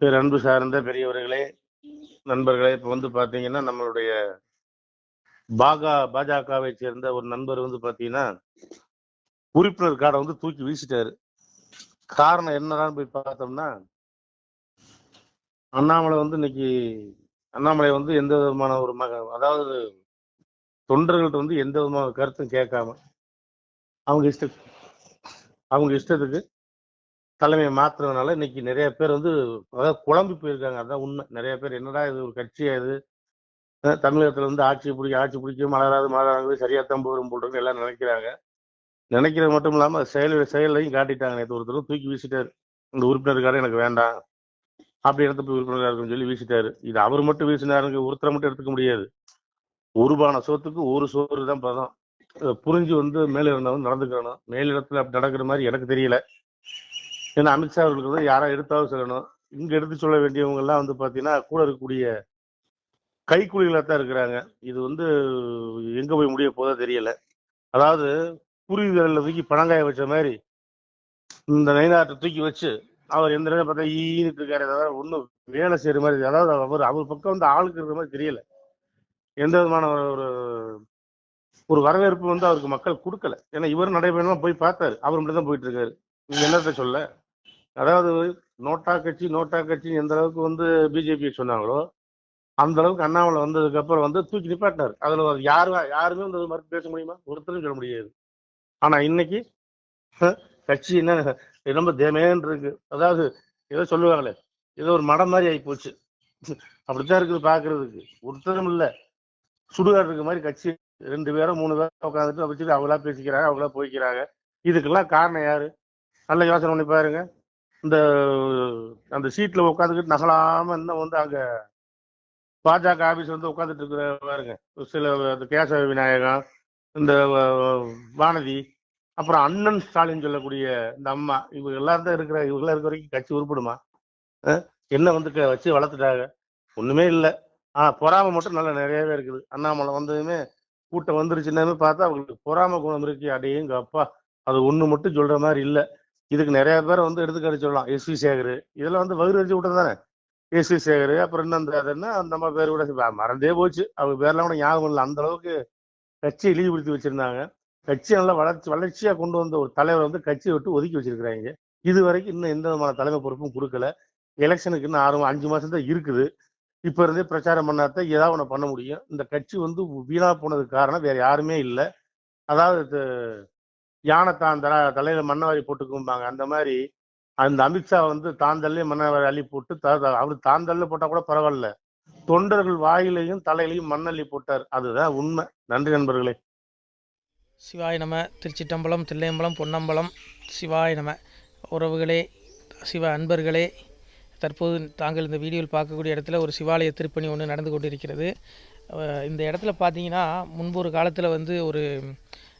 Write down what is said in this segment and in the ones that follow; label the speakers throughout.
Speaker 1: பேர் அன்பு சார்ந்த பெரியவர்களே நண்பர்களே இப்போ வந்து பார்த்தீங்கன்னா நம்மளுடைய பாகா பாஜகவை சேர்ந்த ஒரு நண்பர் வந்து பார்த்தீங்கன்னா உறுப்பினர் கார்டை வந்து தூக்கி வீசிட்டாரு. காரணம் என்னதான் போய் பார்த்தோம்னா அண்ணாமலை வந்து இன்னைக்கு அண்ணாமலை வந்து எந்த விதமான ஒரு மக அதாவது தொண்டர்கள்ட்ட வந்து எந்த விதமான கருத்தும் கேட்காம அவங்க இஷ்ட அவங்க இஷ்டத்துக்கு தலைமையை மாத்துறதுனால இன்னைக்கு நிறைய பேர் வந்து அதாவது குழம்பி போயிருக்காங்க. அதான் உண்மை. நிறைய பேர் என்னடா இது ஒரு கட்சியா இது? தமிழகத்துல வந்து ஆட்சி பிடிக்க ஆட்சி பிடிக்க மலராது மலராது சரியா தான் போரும் போட்டுருன்னு எல்லாம் நினைக்கிறாங்க. நினைக்கிறது மட்டும் இல்லாம செயல் செயலையும் காட்டிட்டாங்க. நேற்று ஒருத்தர் தூக்கி வீசிட்டாரு. இந்த உறுப்பினருக்கார எனக்கு வேண்டாம். அப்படி இடத்த போய் உறுப்பினராக இருக்குன்னு சொல்லி வீசிட்டாரு. இது அவர் மட்டும் வீசினாருங்க ஒருத்தரை மட்டும் எடுத்துக்க முடியாது. ஒரு பான சோத்துக்கு ஒரு சோறு தான் பதம் புரிஞ்சு வந்து மேலிருந்தவங்க நடந்துக்கணும். மேலிடத்துல அப்படி நடக்கிற மாதிரி எனக்கு தெரியல. ஏன்னா அமித்ஷா அவர்களுக்கு வந்து யாரா எடுத்தாவது சொல்லணும். இங்க எடுத்து சொல்ல வேண்டியவங்க எல்லாம் வந்து பாத்தீங்கன்னா கூட இருக்கக்கூடிய கைக்குழிகளாக தான் இருக்கிறாங்க. இது வந்து எங்க போய் முடிய போதோ தெரியல. அதாவது புரிதலில் தூக்கி பணங்காய வச்ச மாதிரி இந்த நைனாட்டை தூக்கி வச்சு அவர் எந்த நேரம் பார்த்தா ஈனிட்டு இருக்காரு. அதாவது ஒன்றும் வேலை செய்யற மாதிரி அதாவது அவர் அவர் பக்கம் வந்து ஆளுக்கு இருக்கிற மாதிரி தெரியல. எந்த விதமான ஒரு ஒரு- ஒரு வரவேற்பு வந்து அவருக்கு மக்கள் கொடுக்கல. ஏன்னா இவர் நடைபயணமா போய் பார்த்தாரு. அவர் மட்டும் தான் போயிட்டு இருக்காரு. நீங்க என்னத்த சொல்ல? அதாவது நோட்டா கட்சி நோட்டா கட்சி எந்த அளவுக்கு வந்து பிஜேபி சொன்னாங்களோ அந்த அளவுக்கு அண்ணாமலை வந்ததுக்கு அப்புறம் வந்து தூக்கி நிப்பாட்டினார். அதுல யாரு யாரும் யாருமே வந்து மறுத்து பேச முடியுமா? ஒருத்தரும் சொல்ல முடியாது. ஆனா இன்னைக்கு கட்சி என்ன ரொம்ப தேமேன்னு இருக்கு அதாவது ஏதோ சொல்லுவாங்களே ஏதோ ஒரு மடம் மாதிரி ஆகி போச்சு அப்படித்தான் இருக்குது பாக்குறதுக்கு. ஒருத்தரும் இல்ல. சுடுகாடு இருக்க மாதிரி கட்சி. ரெண்டு பேரும் மூணு பேரும் உட்காந்துட்டு வச்சுட்டு அவங்களா பேசிக்கிறாங்க அவங்களா போய்க்கிறாங்க. இதுக்கெல்லாம் காரணம் யாரு? நல்ல யோசனை பண்ணி பாருங்க. இந்த அந்த சீட்ல உட்காந்துக்கிட்டு நகலாம இன்னும் வந்து அங்க பாஜக ஆபீஸ் வந்து உட்காந்துட்டு இருக்கிற பாருங்க. சில கேசவ விநாயகம் இந்த வானதி அப்புறம் அண்ணன் ஸ்டாலின் சொல்லக்கூடிய இந்த அம்மா இவங்க எல்லாரும் தான் இருக்கிற இவங்க இருக்கிற இருக்க வரைக்கும் கட்சி உருப்படுமா? என்ன வந்து க- வச்சு வளர்த்துட்டாங்க? ஒண்ணுமே இல்லை. ஆஹ் பொறாமை மட்டும் நல்லா நிறையவே இருக்குது. அண்ணாமலை வந்ததுமே கூட்டம் வந்துருச்சுன்னாமே பார்த்தா அவங்களுக்கு பொறாமை குணம் இருக்கு. அடையுங்க அப்பா அது ஒண்ணு மட்டும் சொல்ற மாதிரி இல்லை. இதுக்கு நிறைய பேரை வந்து எடுத்துக்காட்டு சொல்லலாம். S V Sekar. இதெல்லாம் வந்து வகுறு அடிச்சு விட்டது தானே எஸ் வி சேகர் அப்புறம் என்ன அந்த அது என்ன அந்த நம்ம பேர் கூட மறந்தே போச்சு. அவங்க பேர்லாம் கூட ஞாபகம் இல்லை. அந்த அளவுக்கு கட்சியை இழிவுபடுத்தி வச்சிருந்தாங்க. கட்சி நல்லா வளர்ச்சி வளர்ச்சியாக கொண்டு வந்த ஒரு தலைவர் வந்து கட்சியை விட்டு ஒதுக்கி வச்சிருக்கிறாங்க. இது வரைக்கும் இன்னும் எந்த விதமான தலைமை பொறுப்பும் கொடுக்கல. எலெக்ஷனுக்கு இன்னும் ஆறு அஞ்சு மாதம் தான் இருக்குது. இப்போ இருந்தே பிரச்சாரம் பண்ணாதான் ஏதாவது ஒன்று பண்ண முடியும். இந்த கட்சி வந்து வீணாக போனதுக்கு காரணம் வேற யாருமே இல்லை. அதாவது இது யானை தான் தல தலையில மண்ணவாரி போட்டுக்கும்பாங்க. அந்த மாதிரி அந்த அமித்ஷா வந்து தாந்தல்லே மண்ணவாரி அள்ளி போட்டு த- த- அவரு தாந்தல்ல போட்டா கூட பரவாயில்ல. தொண்டர்கள் வாயிலையும் தலையிலையும் மண்ணள்ளி போட்டார். அதுதான் உண்மை. நன்றி நண்பர்களே.
Speaker 2: சிவாய் நம. திருச்சிட்டம்பலம் தில்லையம்பலம் பொன்னம்பலம். சிவாய் நம. உறவுகளே சிவ அன்பர்களே தற்போது தாங்கள் இந்த வீடியோவில் பார்க்கக்கூடிய இடத்துல ஒரு சிவாலய திருப்பணி ஒன்று நடந்து கொண்டிருக்கிறது. இந்த இடத்துல பார்த்தீங்கன்னா முன்பு ஒரு காலத்தில் வந்து ஒரு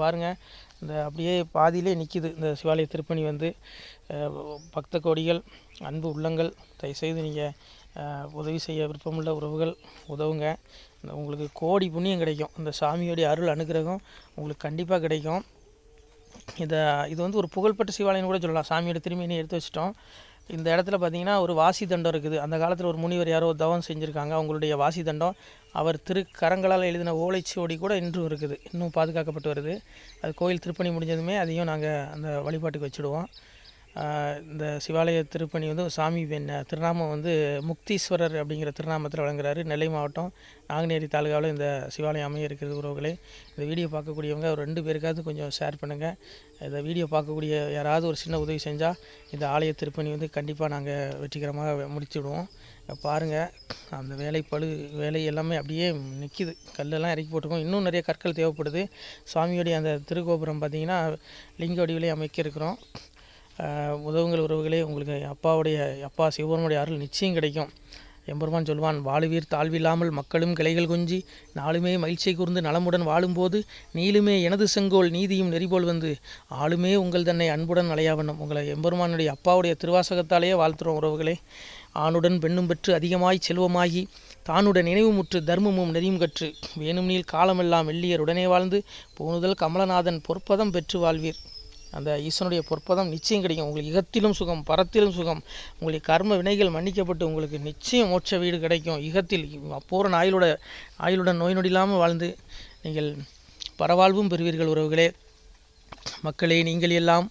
Speaker 2: பாருங்கள் இந்த அப்படியே பாதியிலே நிற்கிது இந்த சிவாலய திருப்பணி வந்து பக்த கோடிகள் அன்பு உள்ளங்கள் தயவுசெய்து நீங்கள் உதவி செய்ய விருப்பமுள்ள உறவுகள் உதவுங்க. இந்த உங்களுக்கு கோடி புண்ணியம் கிடைக்கும். இந்த சாமியோடைய அருள் அனுகிரகம் உங்களுக்கு கண்டிப்பாக கிடைக்கும். இதை இது வந்து ஒரு புகழ்பெற்ற சிவாலயம்னு கூட சொல்லலாம். சாமியோட திரும்பினி எடுத்து வச்சிட்டோம். இந்த இடத்துல பார்த்தீங்கன்னா ஒரு வாசி தண்டம் இருக்குது. அந்த காலத்தில் ஒரு முனிவர் யாரோ தவம் செஞ்சுருக்காங்க. அவங்களுடைய வாசி தண்டம் அவர் திருக்கரங்களால் எழுதின ஓலைச்சுவடி கூட இன்றும் இருக்குது. இன்னும் பாதுகாக்கப்பட்டு வருது. அது கோயில் திருப்பணி முடிஞ்சதுமே அதையும் நாங்கள் அந்த வழிபாட்டுக்கு வச்சுடுவோம். இந்த சிவாலய திருப்பணி வந்து சாமி என்ன திருநாமம் வந்து முக்தீஸ்வரர் அப்படிங்கிற திருநாமத்தில் வழங்குறாரு. நெல்லை மாவட்டம் நாங்குநேரி தாலுகாவில் இந்த சிவாலயம் அமைய இருக்கிறது உறவுகளே. இந்த வீடியோ பார்க்கக்கூடியவங்க ஒரு ரெண்டு பேருக்காவது கொஞ்சம் ஷேர் பண்ணுங்கள் இந்த வீடியோ பார்க்கக்கூடிய யாராவது ஒரு சின்ன உதவி செஞ்சால் இந்த ஆலய திருப்பணி வந்து கண்டிப்பாக நாங்கள் வெற்றிகரமாக முடிச்சுடுவோம். பாருங்கள் அந்த வேலை பழு வேலை எல்லாமே அப்படியே நிற்கிது கல்லெல்லாம் இறக்கி போட்டிருக்கோம். இன்னும் நிறைய கற்கள் தேவைப்படுது. சுவாமியோடைய அந்த திருக்கோபுரம் பார்த்திங்கன்னா லிங்க வடிவிலே அமைக்க இருக்கிறோம். உதவுங்கள் உறவுகளே உங்களுக்கு அப்பாவுடைய அப்பா சிவபெருமனுடைய அருள் நிச்சயம் கிடைக்கும். எம்பெருமான் சொல்வான் வாழுவீர் தாழ்வில்லாமல் மக்களும் கிளைகள் கொஞ்சி. நாளுமே மகிழ்ச்சியை கூர்ந்து நலமுடன் வாழும்போது நீளுமே எனது செங்கோல் நீதியும் நெறிபோல் வந்து ஆளுமே உங்கள் தன்னை அன்புடன் அலையாவண்ணம் உங்களை எம்பெருமானுடைய அப்பாவுடைய திருவாசகத்தாலேயே வாழ்த்துறோம் உறவுகளே. ஆணுடன் பெண்ணும் பெற்று அதிகமாய் செல்வமாகி தானுடன் நினைவுமுற்று தர்மமும் நெறியும் கற்று வேணும் காலமெல்லாம் வெள்ளியர் உடனே வாழ்ந்து போனுதல் கமலநாதன் பொற்பதம் பெற்று வாழ்வீர். அந்த ஈசனுடைய பொற்பதம் நிச்சயம் கிடைக்கும். உங்களுக்கு இகத்திலும் சுகம் பரத்திலும் சுகம் உங்களுடைய கர்ம வினைகள் மன்னிக்கப்பட்டு உங்களுக்கு நிச்சயம் மோட்ச வீடு கிடைக்கும். இகத்தில் அப்பூரன் ஆயுளோட ஆயுளுடன் நோய் நொடி இல்லாமல் வாழ்ந்து நீங்கள் பரவாழ்வும் பெறுவீர்கள் உறவுகளே. மக்களே நீங்கள் எல்லாம்